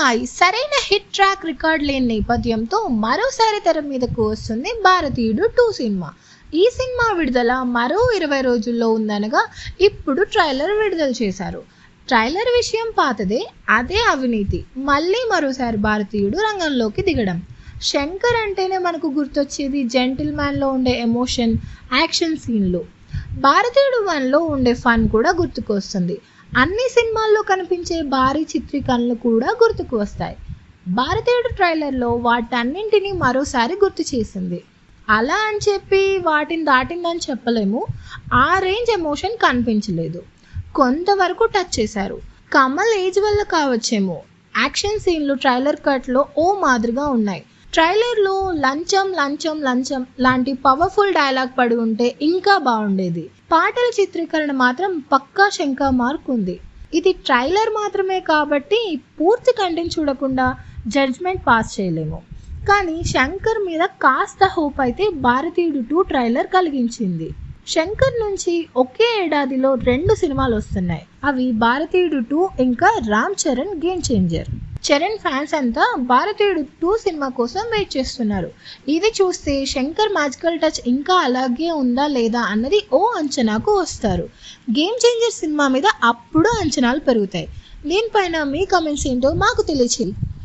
Hi. సరైన hit track record లేని నేపథ్యంతో మరోసారి తెర మీదకు వస్తుంది భారతీయుడు టూ సినిమా. ఈ సినిమా విడుదల మరో ఇరవై రోజుల్లో ఉందనగా ఇప్పుడు ట్రైలర్ విడుదల చేశారు. ట్రైలర్ విషయం పాతదే అదే అవినీతి. మళ్ళీ మరోసారి భారతీయుడు రంగంలోకి దిగడం. శంకర్ అంటేనే మనకు గుర్తొచ్చేది జెంటిల్ మ్యాన్లో ఉండే ఎమోషన్ యాక్షన్ సీన్లు. భారతీయుడు వన్లో ఉండే ఫన్ కూడా గుర్తుకొస్తుంది. అన్ని సినిమాల్లో కనిపించే భారీ చిత్రీకరణలు కూడా గుర్తుకు వస్తాయి. భారతీయుడు ట్రైలర్లో వాటన్నింటినీ మరోసారి గుర్తు చేసింది. అలా అని చెప్పి వాటిని దాటిందని చెప్పలేము. ఆ రేంజ్ ఎమోషన్ కనిపించలేదు. కొంతవరకు టచ్ చేశారు. కమల్ ఏజ్ వల్ల కావచ్చేమో. యాక్షన్ సీన్లు ట్రైలర్ కట్లో ఓ మాదిరిగా ఉన్నాయి. ట్రైలర్లో లంచం లంచం లంచం లాంటి పవర్ఫుల్ డైలాగ్ పడి ఉంటే ఇంకా బాగుండేది. పాటల చిత్రీకరణ మాత్రం పక్కా శంకా మార్క్ ఉంది. ఇది ట్రైలర్ మాత్రమే కాబట్టి పూర్తి కంటెంట్ చూడకుండా జడ్జ్మెంట్ పాస్ చేయలేము. కానీ శంకర్ మీద కాస్త హోప్ అయితే భారతీయుడు టూ ట్రైలర్ కలిగించింది. శంకర్ నుంచి ఒకే ఏడాదిలో రెండు సినిమాలు వస్తున్నాయి. అవి భారతీయుడు టూ ఇంకా Ram Charan game changer Charan fans అంతా భారతీయుడు టూ సినిమా కోసం వెయిట్ చేస్తున్నారు. ఇది చూస్తే శంకర్ మ్యాజికల్ టచ్ ఇంకా అలాగే ఉందా లేదా అన్నది ఓ అంచనాకు వస్తారు. గేమ్ చేంజర్ సినిమా మీద అప్పుడు అంచనాలు పెరుగుతాయి. దీనిపైన మీ కమెంట్స్ ఏంటో మాకు తెలియచేయండి.